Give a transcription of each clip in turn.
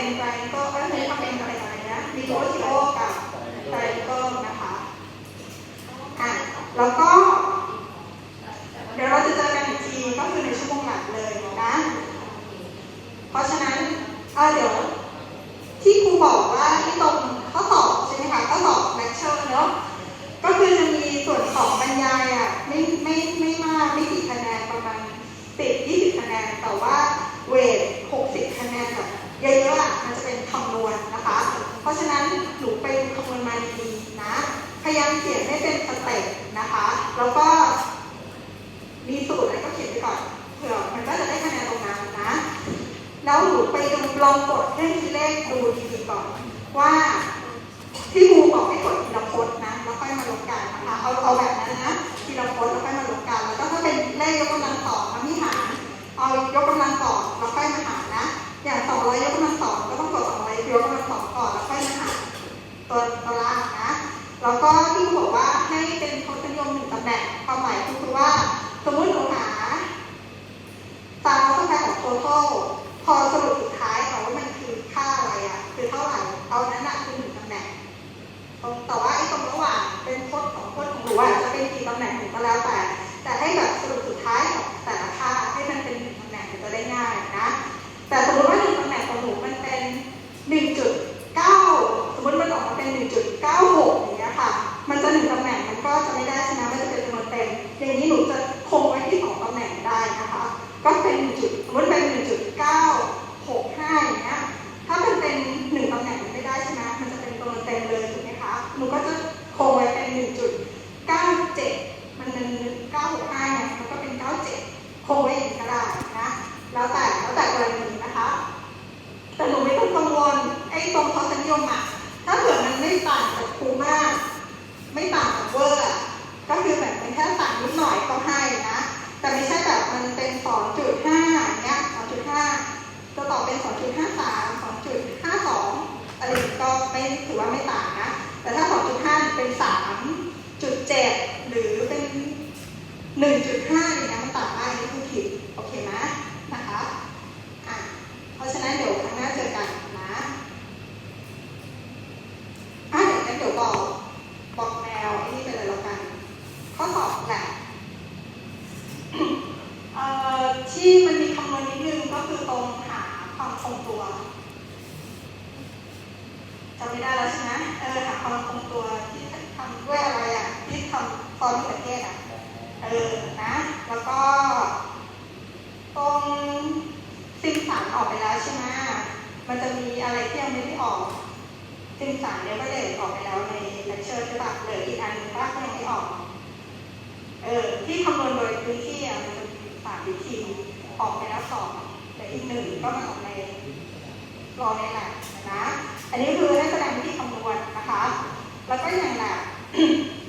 เป็นไตรก็เอ้ยวันนี้ทำเป็นอะไรอะไรนะ มีโอชิโอกับไตรก็นะคะ อะ แล้วก็ เดี๋ยวเราจะเจอกันอีกทีก็คือในชั่วโมงหลังเลยนะ เพราะฉะนั้นเอ่อเดี๋ยว ที่ครูบอกว่าที่ตรงข้อสอบใช่ไหมคะข้อสอบเลคเชอร์เนาะก็คือจะมีส่วนของบรรยายอะไม่ไม่ไม่มากไม่กี่คะแนนประมาณสิบยี่สิบคะแนน แต่ว่าเวทหกสิบคะแนนแบบเยอะๆอะมันจะเป็นคำนวณนะคะ เพราะฉะนั้นหนูไปคำนวณมาดีๆนะ พ ยายามเขียนให้เป็นสเต็ปนะคะ แล้วก็มีสูตรอะไรก็เขียนไปก่อนเผื่อมันก็จะได้คะแนนตรงนั้นนะ แล้วหนูไปดูลองกดให้ทีเลขดูดีๆก่อนว่าที่ครูบอกให้กดทีละพจน์นะ แล้วค่อยมาลบกันนะคะเอาเอาแบบนั้นนะทีละพจน์แล้วค่อยมาลบกันแล้วก็ถ้าเป็นเลขยกกำลังสองนมีหารเอายกกำลังก่อนแล้วค่อยมาหารนะ อย่างสองร้อยยกกำลังสองก็ต้องกดสองร้อยยกกำลังสองก่อนแล้วค่อยมาหารตัวตัวล่างนะ แล้วก็ที่บอกว่าให้เป็นทศนิยมหนึ่งตำแหน่งความหมายคือว่า สมมติหนูหา ห เป็น 2.53 2.52 อะไรอย่างงี้ก็ไม่ถือว่าไม่ต่างนะ แต่ถ้า 2.5 เป็น 3.7 หรือเป็น 1.5อย่างเงี้ยมันต่างมากนี่คือผิด โอเคไหมนะคะอะเพราะฉะนั้นเดี๋ยวครั้งหน้าเจอกันนะ อะเดี๋ยวงั้นเดี๋ยวบอกบอกแนวไอ้นี่ไปเลยแล้วกัน ข้อสอบแหละ เอ่อที่มันมีคำนวณนิดนึงก็คือตรงหาความคงตัว จำไม่ได้แล้วใช่ไหมเออหาความคงตัวที่ทำด้วยอะไรอะที่ทำฟอร์มประเทศอะเออนะ แล้วก็ ตรงซิมสามออกไปแล้วใช่ไหมมันจะมีอะไรที่ยังไม่ได้ออกซิมสามเนี่ยก็เด็ออกไปแล้วในเลคเชอร์ใช่ปะเหลืออีกอันนึงว่าก็ยังไม่ออก เออที่คำนวณโดยพื้นที่อะมันจะมีสามวิธีออกไปแล้วสองแต่อีกหนึ่งก็มาออกในรอในแลบนะ อันนี้คือ แล้วก็อย่างแลบ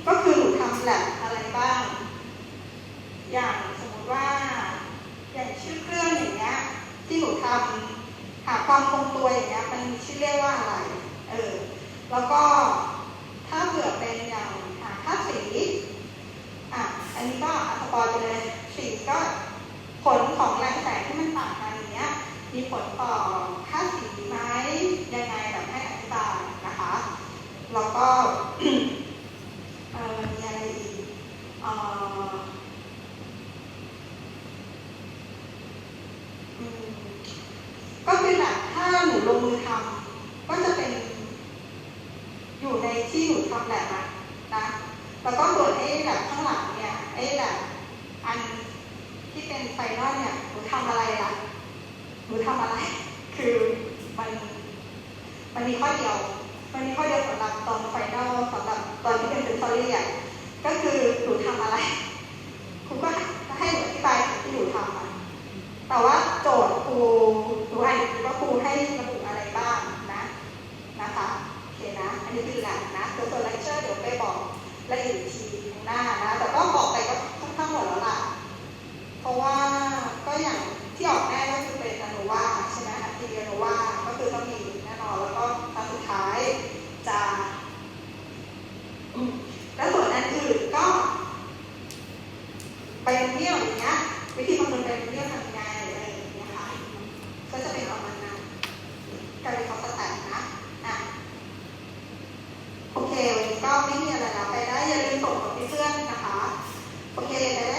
ก็คือหนูทำแลบอะไรบ้าง อย่างสมมติว่า อย่างชื่อเครื่องอย่างเงี้ยที่หนูทำหาความคงตัวอย่างเงี้ยมันมีชื่อเรียกว่าอะไร เออ แล้วก็ถ้าเผื่อเป็นอย่างหาค่าสีอะอันนี้ก็อะสปอไปเลยสีก็ผลของแรงแสงที่มันต่างกันอย่างเงี้ย มีผลต่อค่าสีไหมยังไงแบบให้อธิบายนะคะ แล้วก็ เอ่อมีอะไรอีกเอ่ออืม ก็คือแบบถ้าหนูลงมือทำก็จะเป็น อยู่ในที่หนูทำแบบนั้นนะ แล้วก็ส่วนไอ้แบบข้างหลังเนี่ยไอ้แบบอันที่เป็นไฟนอลเนี่ยหนูทำอะไรล่ะหนูทำอะไร คือมันมันมีข้อเดียว มันมีข้อเดียวสำหรับตอนไฟนอลสำหรับตอนที่เป็นเซนซอรี่อะก็คือหนูทำอะไร คุณก็ให้หนูอธิบายสิ่งที่หนูทำอะ แต่ว่าโจทย์ครูหนูอ่านอีกทีว่าครูให้ระบุอะไรบ้างนะ นะคะ โอเคนะ อันนี้คือหลักนะเดี๋ยวส่วนเลคเชอร์เดี๋ยวไปบอกละเอียดอีกทีข้างหน้านะ แต่ก็บอกไปก็ค่อนข้างหมดแล้วล่ะ เพราะว่าก็อย่างที่ออกแน่ก็คือเป็นอนุวาใช่ไหมคะทีอนุวาก็คือต้องมีแน่นอน แล้วก็ครั้งสุดท้ายจะอืมแล้วส่วนอันอื่นก็ไบโอเนียลอย่างเงี้ยวิธีคำนวณไบโอเนียลทำยังไงอะไรอย่างเงี้ยค่ะก็จะเป็นประมาณนั้นการเป็นคอสแตทนะอะโอเควันนี้ก็ไม่มีอะไรแล้วไปได้อย่าลืมส่งของเพื่อนนะคะโอเคไปได้